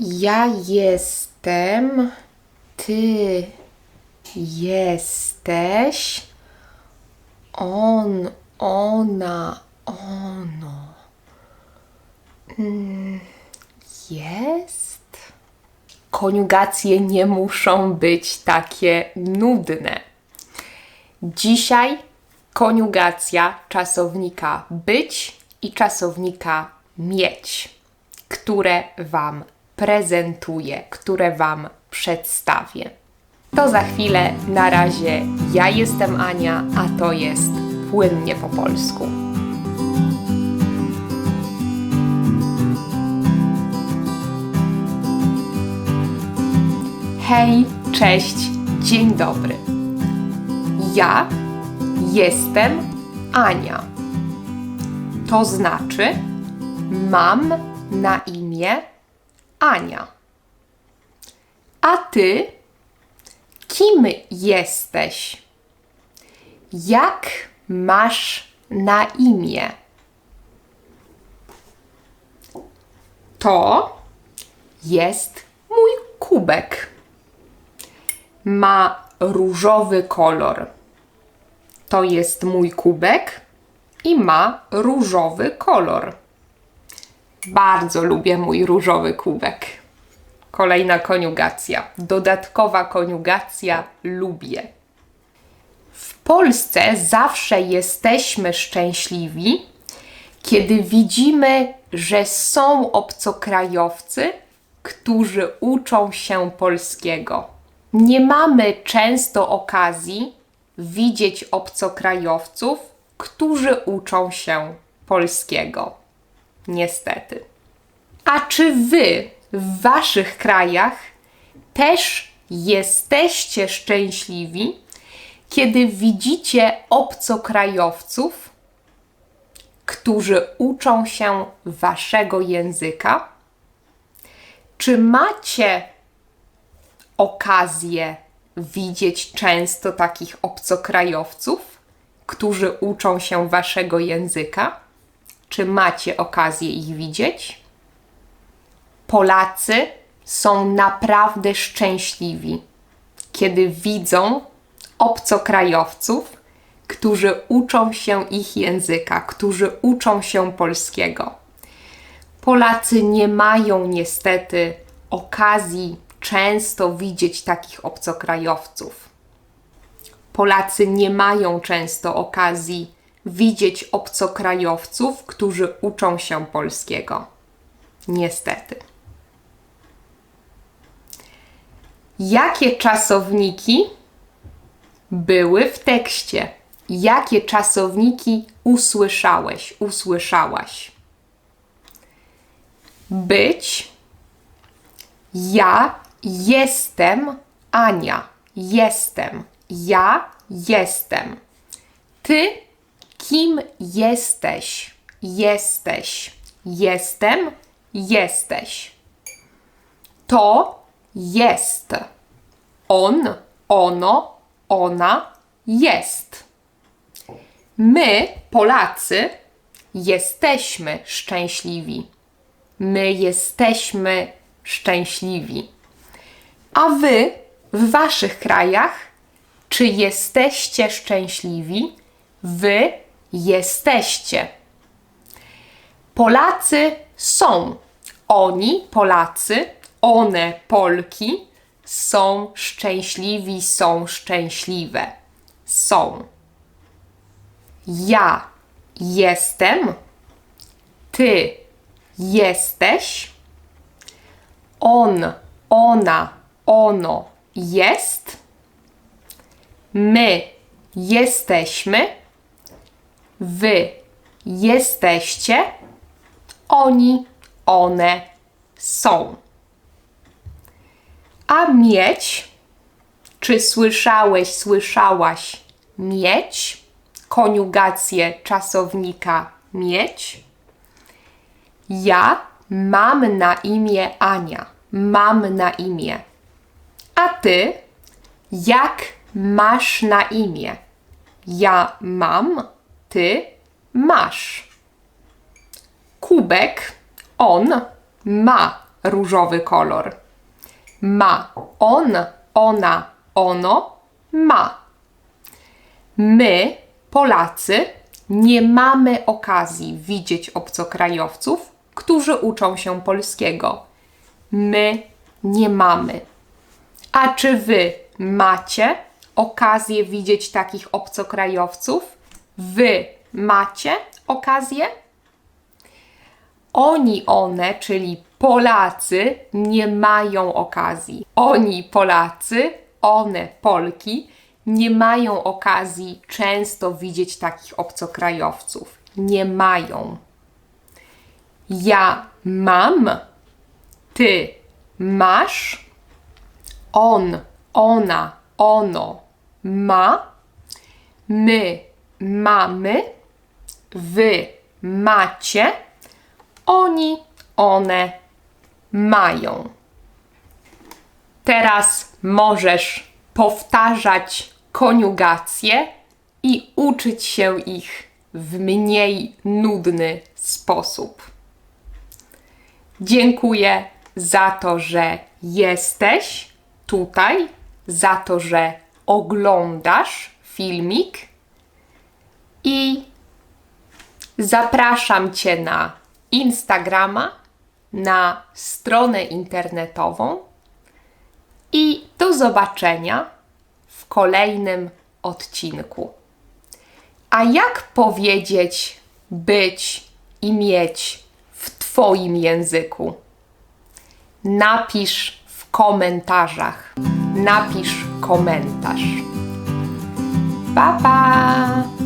Ja jestem, ty jesteś, on, ona, ono. Mm, jest? Koniugacje nie muszą być takie nudne. Dzisiaj koniugacja czasownika być i czasownika mieć, które Wam prezentuję, które Wam przedstawię. To za chwilę. Na razie ja jestem Ania, a to jest płynnie po polsku. Hej, cześć, dzień dobry. Ja jestem Ania. To znaczy, mam na imię Ania. A ty kim jesteś? Jak masz na imię? To jest mój kubek. Ma różowy kolor. To jest mój kubek i ma różowy kolor. Bardzo lubię mój różowy kubek. Kolejna koniugacja. Dodatkowa koniugacja lubię. W Polsce zawsze jesteśmy szczęśliwi, kiedy widzimy, że są obcokrajowcy, którzy uczą się polskiego. Nie mamy często okazji widzieć obcokrajowców, którzy uczą się polskiego. Niestety. A czy wy w waszych krajach też jesteście szczęśliwi, kiedy widzicie obcokrajowców, którzy uczą się waszego języka? Czy macie okazję widzieć często takich obcokrajowców, którzy uczą się waszego języka? Czy macie okazję ich widzieć? Polacy są naprawdę szczęśliwi, kiedy widzą obcokrajowców, którzy uczą się ich języka, którzy uczą się polskiego. Polacy nie mają niestety okazji często widzieć takich obcokrajowców. Polacy nie mają często okazji widzieć obcokrajowców, którzy uczą się polskiego. Niestety. Jakie czasowniki były w tekście? Jakie czasowniki usłyszałeś, usłyszałaś? Być. Ja jestem Ania. Jestem. Ja jestem. Ty kim jesteś? Jesteś. Jestem. Jesteś. To jest. On, ono, ona jest. My, Polacy, jesteśmy szczęśliwi. My jesteśmy szczęśliwi. A wy w waszych krajach, czy jesteście szczęśliwi? Wy jesteście. Polacy są. Oni, Polacy, one, Polki, są szczęśliwi, są szczęśliwe. Są. Ja jestem. Ty jesteś. On, ona, ono jest. My jesteśmy. Wy jesteście. Oni, one są. A mieć, czy słyszałeś, słyszałaś mieć? Koniugację czasownika mieć. Ja mam na imię Ania. Mam na imię. A ty, jak masz na imię? Ja mam, ty masz. Kubek, on ma różowy kolor. Ma. On, ona, ono ma. My, Polacy, nie mamy okazji widzieć obcokrajowców, którzy uczą się polskiego. My nie mamy. A czy wy macie okazję widzieć takich obcokrajowców? Wy macie okazję? Oni, one, czyli Polacy, nie mają okazji. Oni, Polacy, one, Polki, nie mają okazji często widzieć takich obcokrajowców. Nie mają. Ja mam, ty masz, on, ona, ono ma, my mamy, wy macie, oni, one mają. Teraz możesz powtarzać koniugacje i uczyć się ich w mniej nudny sposób. Dziękuję za to, że jesteś tutaj, za to, że oglądasz filmik i zapraszam Cię na Instagrama, na stronę internetową i do zobaczenia w kolejnym odcinku. A jak powiedzieć być i mieć w Twoim języku? Napisz w komentarzach. Napisz komentarz. Pa pa!